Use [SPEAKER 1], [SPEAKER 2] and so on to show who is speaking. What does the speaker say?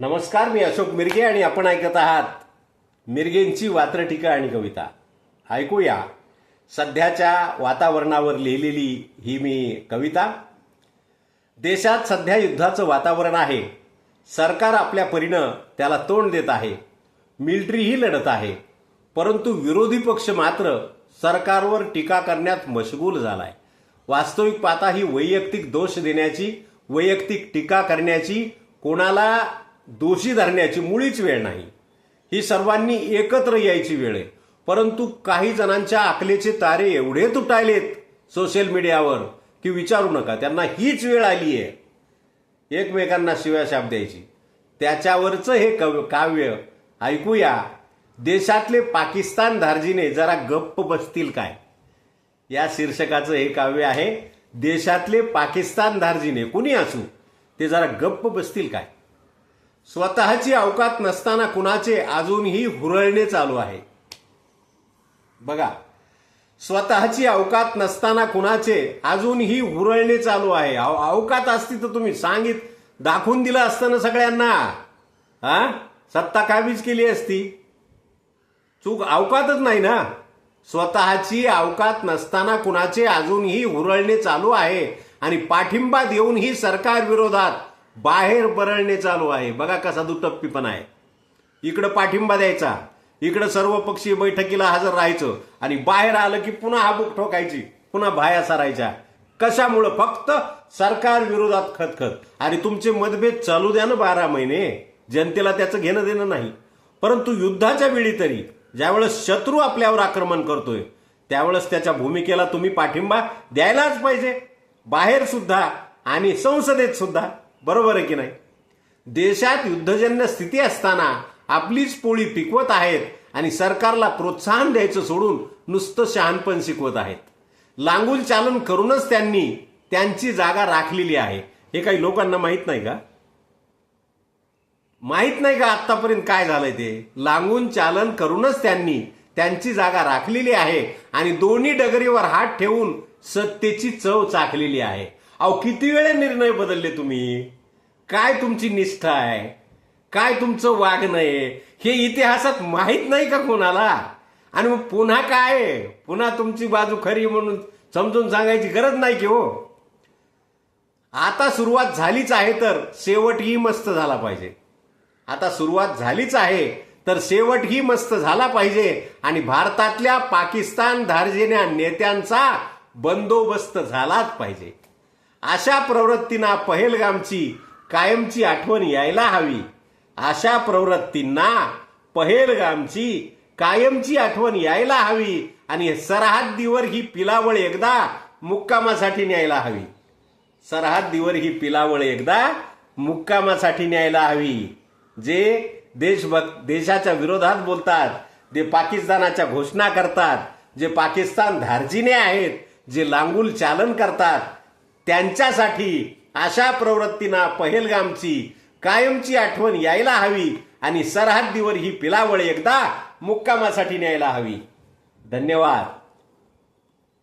[SPEAKER 1] नमस्कार मी अशोक मिरगे आणि आपण ऐकत आहात मिरगेंची वात्रटिका आणि कविता. ऐकूया. सध्याच्या वातावरणावर लिहिलेली ही मी कविता. देशात सध्या युद्धाचं वातावरण आहे. सरकार आपल्या परीनं त्याला तोंड देत आहे. मिलिटरीही लढत आहे. परंतु विरोधी पक्ष मात्र सरकारवर टीका करण्यात मशगूल झालाय. वास्तविक पाहता ही वैयक्तिक दोष देण्याची वैयक्तिक टीका करण्याची कोणाला दोषी धरण्याची मुळीच वेळ नाही. ही सर्वांनी एकत्र यायची वेळ आहे. परंतु काही जणांच्या आकलेचे तारे एवढे तुटायलेत सोशल मीडियावर की विचारू नका त्यांना हीच वेळ आली आहे. एकमेकांना शिव्या शाप द्यायची. त्याच्यावरचं हे कव काव्य ऐकूया देशातले पाकिस्तान धार्जीने जरा गप्प बसतील काय? या शीर्षकाचं हे काव्य आहे देशातले पाकिस्तान धार्जीने कुणी असू? ते जरा गप्प बसतील काय? स्वतःची अवकात नसताना कुणाचे अजूनही हुरळणे चालू आहे. बघा स्वतःची अवकात नसताना कुणाचे अजूनही हुरळणे चालू आहे. अवकात असती तर तुम्ही सांगित दाखवून दिलं असतं ना सगळ्यांना? हा? सत्ता काबीज केली असती. चूक अवकातच नाही ना? स्वतःची अवकात नसताना कुणाचे अजूनही हुरळणे चालू आहे आणि पाठिंबा देऊनही सरकार विरोधात बाहेर बरळणे चालू आहे. बघा कसा दुटप्पीपणा आहे. इकडं पाठिंबा द्यायचा. इकडं सर्व पक्षीय बैठकीला हजर राहायचं. आणि बाहेर आलं की पुन्हा हाबूक ठोकायची. पुन्हा भाया सारायच्या. कशामुळं? फक्त सरकार विरोधात खतखत. आणि तुमचे मतभेद चालू द्या ना बारा महिने. जनतेला त्याचं घेणं देणं नाही. परंतु युद्धाच्या वेळी तरी ज्यावेळेस शत्रू आपल्यावर आक्रमण करतोय त्यावेळेस त्याच्या भूमिकेला तुम्ही पाठिंबा द्यायलाच पाहिजे. बाहेर सुद्धा आणि संसदेत सुद्धा. बरोबर आहे की नाही? देशात युद्धजन्य स्थिती असताना आपलीच पोळी पिकवत आहेत आणि सरकारला प्रोत्साहन द्यायचं सोडून नुसतं शहाणपण शिकवत आहेत. लांगूल चालन करूनच त्यांनी त्यांची जागा राखलेली आहे. हे काही लोकांना माहीत नाही का? माहीत नाही का आतापर्यंत काय झालंय ते? लांगून चालन करूनच त्यांनी त्यांची जागा राखलेली आहे आणि दोन्ही डगरीवर हात ठेवून सत्तेची चव चाखलेली आहे. अहो किती वेळे निर्णय बदलले तुम्ही? काय तुमची निष्ठा आहे? काय तुमचं वागणं आहे? हे इतिहासात माहीत नाही का कोणाला? आणि मग पुन्हा काय? पुन्हा तुमची बाजू खरी म्हणून समजून सांगायची गरज नाही की हो? आता सुरुवात झालीच आहे तर शेवटही मस्त झाला पाहिजे. आता सुरुवात झालीच आहे तर शेवटही मस्त झाला पाहिजे. आणि भारतातल्या पाकिस्तान धार्जिन्या नेत्यांचा बंदोबस्त झालाच पाहिजे. अशा प्रवृत्तींना पहेलगामची कायमची आठवण यायला हवी. अशा प्रवृत्तींना पहेलगामची कायमची आठवण यायला हवी आणि सरहद्दीवर ही पिलावळ एकदा मुक्कामासाठी न्यायला हवी. सरहद्दीवर ही पिलावळ एकदा मुक्कामासाठी न्यायला हवी. जे देशभक्त देशाच्या विरोधात बोलतात जे पाकिस्तानाच्या घोषणा करतात जे पाकिस्तान धार्जिने आहेत जे लांगुल चालन करतात त्यांच्यासाठी अशा प्रवृत्तींना पहेलगामची कायमची आठवण यायला हवी आणि सरहद्दीवर ही पिलावळ एकदा मुक्कामासाठी न्यायला हवी. धन्यवाद.